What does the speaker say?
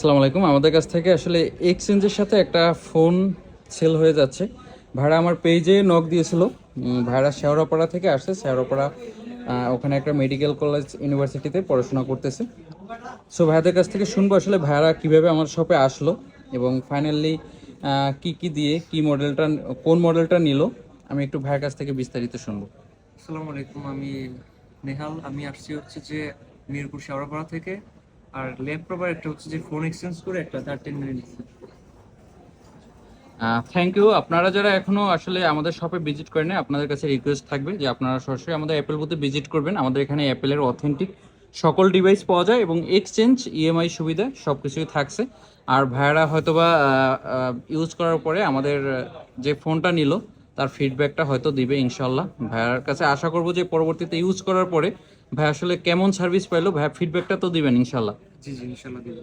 আসসালামু আলাইকুম। আমাদের কাছ থেকে আসলে এক্সচেঞ্জের সাথে একটা ফোন সেল হয়ে যাচ্ছে। ভাড়া আমার পেজে নক দিয়েছিল। ভাড়া শেওড়াপাড়া থেকে আসছে। শেওড়াপাড়া ওখানে একটা মেডিকেল কলেজ ইউনিভার্সিটিতে পড়াশোনা করতেছে। সো ভাইয়াদের কাছ থেকে শুনব আসলে ভাইয়ারা কীভাবে আমার শপে আসলো এবং ফাইনালি কি কি দিয়ে, কি মডেলটা কোন মডেলটা নিল? আমি একটু ভাইয়ের কাছ থেকে বিস্তারিত শুনব। আসসালামু আলাইকুম, আমি নেহাল। আমি আসছি হচ্ছে যে মিরপুর শেওড়াপাড়া থেকে। আর ল্যাব প্রবার একটা হচ্ছে যে ফোন এক্সচেঞ্জ করে একটা থার্টিন মিনিট থ্যাংক ইউ আপনারা যারা এখনও আসলে আমাদের শপে ভিজিট করেন আপনাদের কাছে রিকোয়েস্ট থাকবে যে আপনারা সরাসরি আমাদের অ্যাপেল বুথে ভিজিট করবেন। আমাদের এখানে অ্যাপেলের অথেন্টিক সকল ডিভাইস পাওয়া যায় এবং এক্সচেঞ্জ ইএমআই সুবিধা সব কিছুই থাকছে। আর ভাইয়ারা হয়তোবা ইউজ করার পরে আমাদের যে ফোনটা নিল, তার ফিডব্যাকটা হয়তো দিবে ইনশাল্লাহ। ভাইয়ার কাছে আশা করব যে পরবর্তীতে ইউজ করার পরে ভাই আসলে কেমন সার্ভিস পাইলো? ভাই ফিডব্যাকটা তো দিবেন ইনশাল্লাহ জি জি ইনশাল্লাহ দিব।